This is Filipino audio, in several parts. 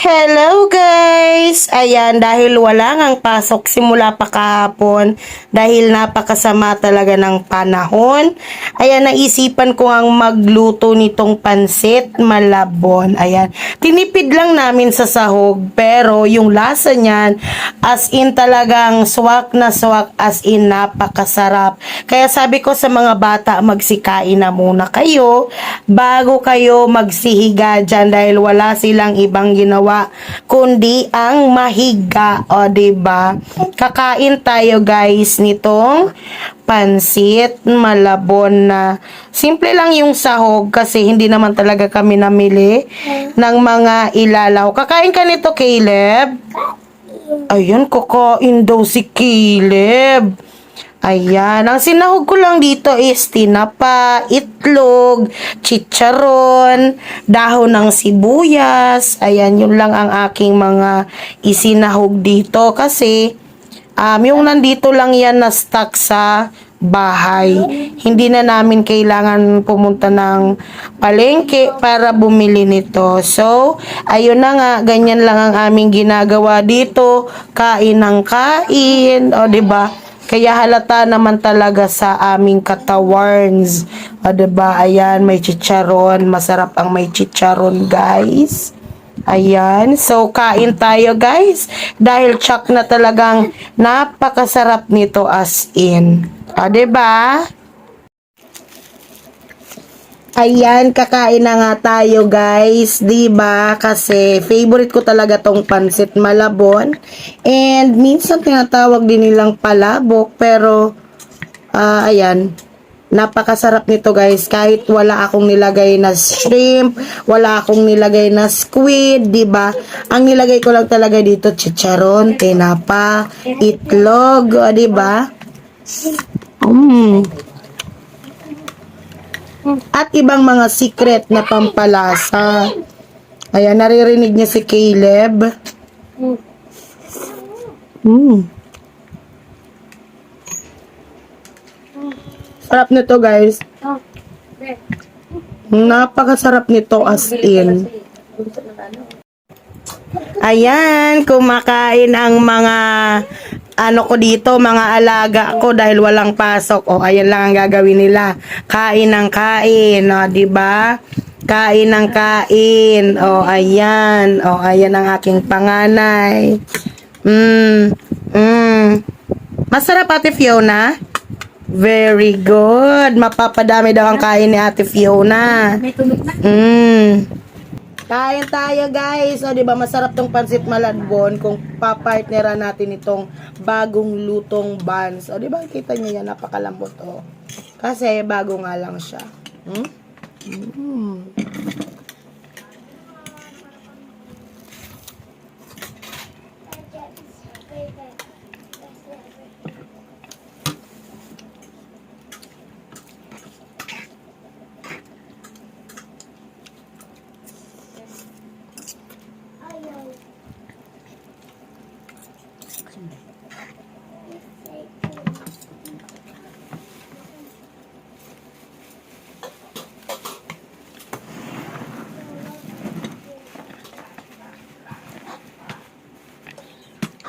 Hello guys! Ayan, dahil wala ngang pasok simula pa kahapon, dahil napakasama talaga ng panahon, ayan, naisipan ko ang magluto nitong pansit malabon. Ayan, tinipid lang namin sa sahog, pero yung lasa niyan, as in talagang swak na swak, as in napakasarap. Kaya sabi ko sa mga bata, magsikain na muna kayo, bago kayo magsihiga dyan, dahil wala silang ibang ginawa kundi ang mahiga. O di ba kakain tayo guys nitong pansit malabon na. Simple lang yung sahog kasi hindi naman talaga kami namili ng mga ilalaw. Kakain ka nito Caleb? Ayun kakain daw si Caleb Ayan, ang sinahog ko lang dito is tinapa, itlog, chicharon, dahon ng sibuyas. Ayan, yun lang ang aking mga isinahog dito kasi um, yung nandito lang yan na stock sa bahay. Hindi na namin kailangan pumunta ng palengke para bumili nito. So, ayun na nga, ganyan lang ang aming ginagawa dito. Kain ng kain, o ba? Kaya halata naman talaga sa aming katawarns. O, diba? Ayan, may chicharon. Masarap ang may chicharon, guys. Ayan. So, kain tayo, guys. Dahil tsak na talagang napakasarap nito as in. O, diba? Ayan, kakain na nga tayo guys, 'di ba? Kasi favorite ko talaga tong pansit malabon. And minsan tinatawag din nilang palabok, pero ah ayan, napakasarap nito guys. Kahit wala akong nilagay na shrimp, wala akong nilagay na squid, 'di ba? Ang nilagay ko lang talaga dito chicharon, tinapa, itlog, 'di ba? Mm at ibang mga secret na pampalasa. Ayan, naririnig niya si Caleb. Mm. Sarap nito, guys. Napakasarap nito as in. Ayan, kumakain ang mga ano ko dito, mga alaga ko dahil walang pasok. O, ayan lang ang gagawin nila. Kain ng kain, o, di ba? Kain ng kain. O, ayan. O, ayan ang aking panganay. Mm, mm. Masarap, Ate Fiona? Very good. Mapapadami daw ang kain ni Ate Fiona. May tunog na. Mm. Kain tayo guys. O di ba masarap tong pansit maladbon kung papartneran natin itong bagong lutong buns. O di ba kita niyo yan napakalambot oh. Kasi bago nga lang siya. Hmm? Mm.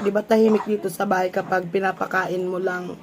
Di ba tahimik dito sa bahay kapag pinapakain mo lang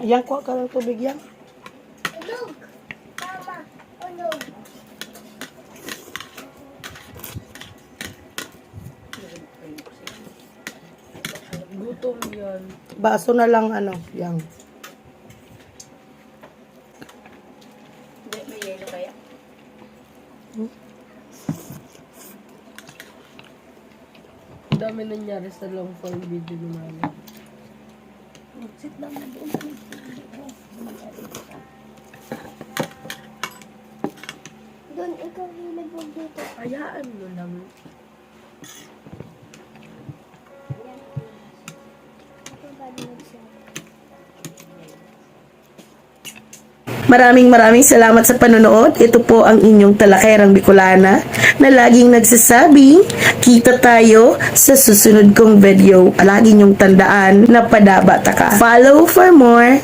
Yan, kuha ka ng tubig yan. Ulog. Gutom yan. Baso na lang ano, yan. May yelo kaya? Ang dami nangyari sa long form video namin. Sit down na doon. Ikaw hilig mo dito. Hayaan mo lang. Maraming maraming salamat sa panonood. Ito po ang inyong talakerang Bicolana na laging nagsasabing, kita tayo sa susunod kong video. Lagi niyong tandaan na padabata ka. Follow for more.